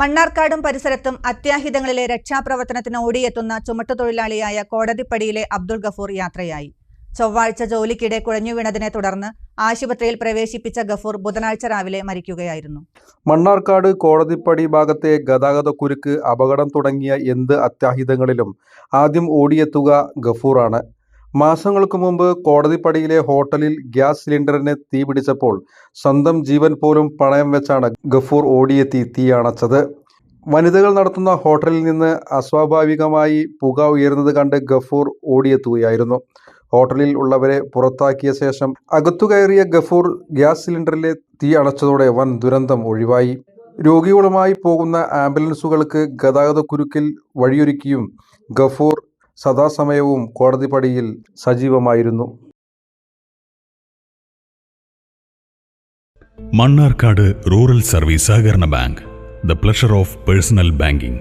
മണ്ണാർക്കാടും പരിസരത്തും അത്യാഹിതങ്ങളിലെ രക്ഷാപ്രവർത്തനത്തിന് ഓടിയെത്തുന്ന ചുമട്ടുതൊഴിലാളിയായ കോടതിപ്പടിയിലെ അബ്ദുൾ ഗഫൂർ യാത്രയായി. ചൊവ്വാഴ്ച ജോലിക്കിടെ കുഴഞ്ഞു വീണതിനെ തുടർന്ന് ആശുപത്രിയിൽ പ്രവേശിപ്പിച്ച ഗഫൂർ ബുധനാഴ്ച രാവിലെ മരിക്കുകയായിരുന്നു. മണ്ണാർക്കാട് കോടതിപ്പടി ഭാഗത്തെ ഗതാഗതക്കുരുക്ക് അപകടം തുടങ്ങിയ എന്ത് അത്യാഹിതങ്ങളിലും ആദ്യം ഓടിയെത്തുക ഗഫൂറാണ്. മാസങ്ങൾക്ക് മുമ്പ് കോടതിപ്പടിയിലെ ഹോട്ടലിൽ ഗ്യാസ് സിലിണ്ടറിന് തീ പിടിച്ചപ്പോൾ സ്വന്തം ജീവൻ പോലും പണയം വെച്ചാണ് ഗഫൂർ ഓടിയെത്തി തീ അണച്ചത്. വനിതകൾ നടത്തുന്ന ഹോട്ടലിൽ നിന്ന് അസ്വാഭാവികമായി പുക ഉയരുന്നത് കണ്ട് ഗഫൂർ ഓടിയെത്തുകയായിരുന്നു. ഹോട്ടലിൽ ഉള്ളവരെ പുറത്താക്കിയ ശേഷം അകത്തു കയറിയ ഗഫൂർ ഗ്യാസ് സിലിണ്ടറിലെ തീ അണച്ചതോടെ വൻ ദുരന്തം ഒഴിവായി. രോഗികളുമായി പോകുന്ന ആംബുലൻസുകൾക്ക് ഗതാഗതക്കുരുക്കിൽ വഴിയൊരുക്കിയും ഗഫൂർ സദാസമയവും കോടതിപ്പടിയിൽ സജീവമായിരുന്നു. മണ്ണാർക്കാട് റൂറൽ സർവീസ് സഹകരണ bank the pleasure of personal banking.